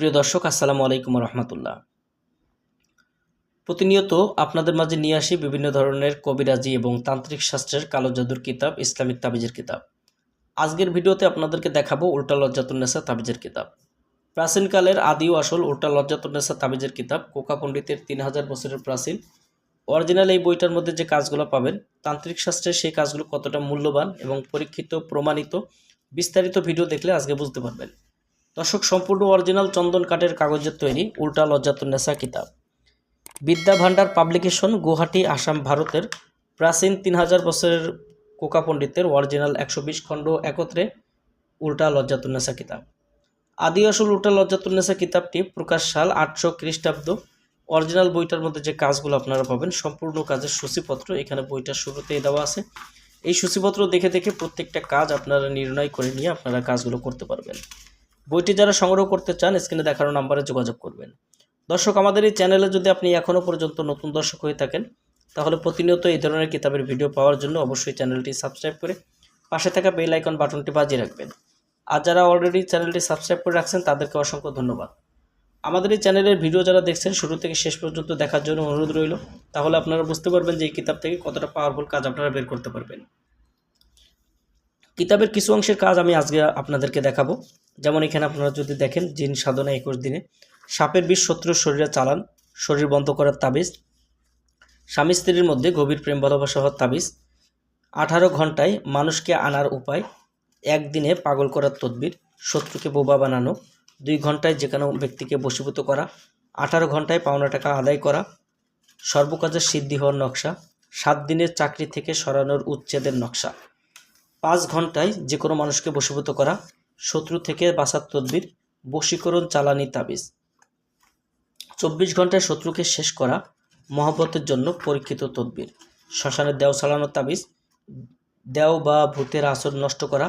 প্রিয় দর্শক, আসসালামু আলাইকুম রহমতুল্লাহ। প্রতিনিয়ত আপনাদের মাঝে নিয়ে আসি বিভিন্ন ধরনের কবিরাজি এবং তান্ত্রিক শাস্ত্রের কালো জাদুর কিতাব, ইসলামিক তাবিজের কিতাব। আজকের ভিডিওতে আপনাদেরকে দেখাবো উল্টা লজ্জাতুন্নেসা তাবিজের কিতাব। প্রাচীনকালের আদি ও আসল উল্টা লজ্জাতুন্নেসা তাবিজের কিতাব কোকা পণ্ডিতের তিন হাজার বছরের প্রাচীন। অরিজিনাল এই বইটার মধ্যে যে কাজগুলো পাবেন, তান্ত্রিক শাস্ত্রের সেই কাজগুলো কতটা মূল্যবান এবং পরীক্ষিত, প্রমাণিত, বিস্তারিত ভিডিও দেখলে আজকে বুঝতে পারবেন। দর্শক, সম্পূর্ণ অরিজিনাল চন্দন কাঠের কাগজের তৈরি উল্টা লজ্জাতুন্নেসা কিতাব। বিদ্যা ভান্ডার পাবলিকেশন, গুয়াহাটি, আসাম, ভারতের প্রাচীন তিন হাজার বছরের কোকা পণ্ডিতের অরিজিনাল একশো বিশ খণ্ড একত্রে উল্টা লজ্জাতুন্নেসা কিতাব। আদি আসল উল্টা লজ্জাতুন্নেসা কিতাবটি প্রকাশ সাল আটশো খ্রিস্টাব্দ। অরিজিনাল বইটার মধ্যে যে কাজগুলো আপনারা পাবেন, সম্পূর্ণ কাজের সূচিপত্র এখানে বইটার শুরুতেই দেওয়া আছে। এই সূচিপত্র দেখে দেখে প্রত্যেকটা কাজ আপনারা নির্ণয় করে নিয়ে আপনারা কাজগুলো করতে পারবেন। বইটি যারা সংগ্রহ করতে চান, স্ক্রিনে দেখানো নাম্বারে যোগাযোগ করবেন। দর্শক, আমাদের এই চ্যানেলে যদি আপনি এখনও পর্যন্ত নতুন দর্শক হয়ে থাকেন, তাহলে প্রতিনিয়ত এই ধরনের কিতাবের ভিডিও পাওয়ার জন্য অবশ্যই চ্যানেলটি সাবস্ক্রাইব করে পাশে থাকা বেল আইকন বাটনটি বাজিয়ে রাখবেন। আর যারা অলরেডি চ্যানেলটি সাবস্ক্রাইব করে রাখছেন, তাদেরকে অসংখ্য ধন্যবাদ। আমাদের এই চ্যানেলের ভিডিও যারা দেখছেন, শুরু থেকে শেষ পর্যন্ত দেখার জন্য অনুরোধ রইল। তাহলে আপনারা বুঝতে পারবেন যে এই কিতাব থেকে কতটা পাওয়ারফুল কাজ আপনারা বের করতে পারবেন। কিতাবের কিছু অংশের কাজ আমি আজকে আপনাদেরকে দেখাবো। যেমন এখানে আপনারা যদি দেখেন, জিন সাধনা একুশ দিনে, সাপের বিষ শত্রুর শরীরে চালান, শরীর বন্ধ করার তাবিজ, স্বামী স্ত্রীর মধ্যে গভীর প্রেম ভালোবাসা হওয়ার তাবিজ, আঠারো ঘন্টায় মানুষকে আনার উপায়, একদিনে পাগল করার তদবির, শত্রুকে বোবা বানানো, দুই ঘন্টায় যে কোনো ব্যক্তিকে বশীভূত করা, আঠারো ঘন্টায় পাওনা টাকা আদায় করা, সর্বকাজের সিদ্ধি হওয়ার নকশা, সাত দিনের চাকরি থেকে সরানোর উচ্ছেদের নকশা। পাঁচ ঘন্টায় যে কোনো মানুষকে বশীভূত করা, শত্রু থেকে বাঁচার তদবির, বশীকরণ চালানি তাবিজ। চব্বিশ ঘন্টায় শত্রুকে শেষ করা মহব্বতের জন্য পরীক্ষিত তদবির। শ্মশানের দেও সালানো তাবিজ, দেও বা ভূতের আসর নষ্ট করা,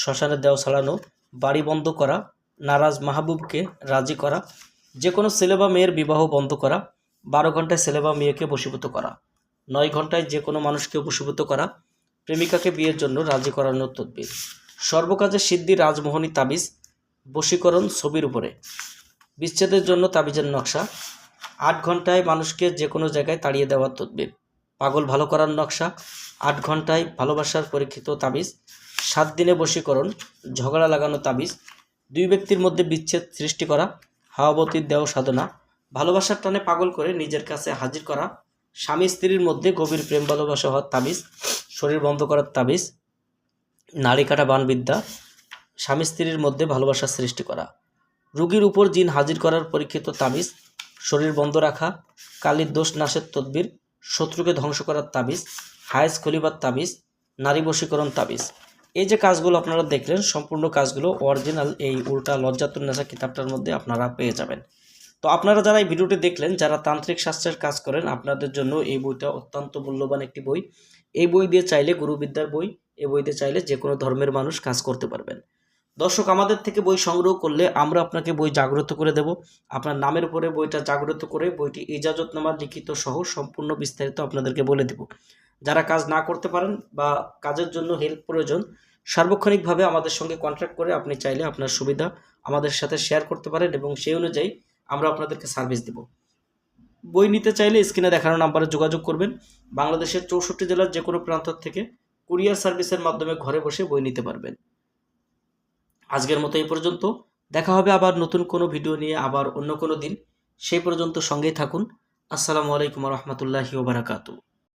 শ্মশানের দেও চালানো, বাড়ি বন্ধ করা, নারাজ মাহবুবকে রাজি করা যে কোনো ছেলে বা মেয়ের বিবাহ বন্ধ করা, বারো ঘন্টায় ছেলে বা মেয়েকে বশীভূত করা, নয় ঘন্টায় যে কোনো মানুষকে বশীভূত করা প্রেমিকাকে বিয়ের জন্য রাজি করানোর তদবির। সর্বকাজে সিদ্ধি রাজমোহনী, তাবিজ, বশীকরণ ছবির উপরে। বিচ্ছেদের জন্য তাবিজের নকশা। আট ঘন্টায় মানুষকে যে কোনো জায়গায় তাড়িয়ে দেওয়ার তদবির। পাগল ভালো করার নকশা। আট ঘন্টায় ভালোবাসার পরীক্ষিত তাবিজ। সাত দিনে বশীকরণ, ঝগড়া লাগানো তাবিজ। দুই ব্যক্তির মধ্যে বিচ্ছেদ সৃষ্টি করা। হাওয়াবতীর দেহ সাধনা। ভালোবাসার টানে পাগল করে নিজের কাছে হাজির করা। স্বামী স্ত্রীর মধ্যে গভীর প্রেম ভালোবাসা হওয়ার তাবিজ। শরীর বন্ধ করার তাবিজ, নাড়ি কাটা বানবিদ্যা, স্বামী স্ত্রীর মধ্যে ভালোবাসার সৃষ্টি করা। রুগীর উপর জিন হাজির করার পরীক্ষিত তাবিজ, শরীর বন্ধ রাখা, কালির দোষ নাশের তদবির, শত্রুকে ধ্বংস করার তাবিজ, হায়েস খলিবার তাবিজ, নারী বশীকরণ তাবিজ। এই যে কাজগুলো আপনারা দেখলেন, সম্পূর্ণ কাজগুলো অরিজিনাল এই উল্টা লজ্জাতুন্নেসা কিতাবটার মধ্যে আপনারা পেয়ে যাবেন। তো আপনারা যারা এই ভিডিওটি দেখলেন, যারা তান্ত্রিক শাস্ত্রের কাজ করেন, আপনাদের জন্য এই বইটা অত্যন্ত মূল্যবান একটি বই। এই বই দিয়ে চাইলে গুরুবিদ্যার বই এই বই দিয়ে চাইলে যে কোনো ধর্মের মানুষ কাজ করতে পারবেন। দর্শক, আমাদের থেকে বই সংগ্রহ করলে আমরা আপনাকে বই জাগ্রত করে দেব। আপনার নামের উপরে বইটা জাগ্রত করে বইটি ইজাজতনামা, লিখিত সহ সম্পূর্ণ বিস্তারিত আপনাদেরকে বলে দেব। যারা কাজ না করতে পারেন বা কাজের জন্য হেল্প প্রয়োজন, সার্বক্ষণিকভাবে আমাদের সঙ্গে কন্ট্যাক্ট করে আপনি চাইলে আপনার সুবিধা আমাদের সাথে শেয়ার করতে পারেন এবং সেই অনুযায়ী আমরা আপনাদেরকে সার্ভিস দেব। বই নিতে চাইলে স্ক্রিনে দেখানো নাম্বারে যোগাযোগ করবেন। বাংলাদেশের চৌষট্টি জেলার যে কোনো প্রান্ত থেকে কুরিয়ার সার্ভিসের মাধ্যমে ঘরে বসে বই নিতে পারবেন। আজকের মতো এই পর্যন্ত। দেখা হবে আবার নতুন কোনো ভিডিও নিয়ে আবার অন্য কোনো দিন। সেই পর্যন্ত সঙ্গেই থাকুন। আসসালামু আলাইকুম রহমতুল্লাহি ওবরাকাতু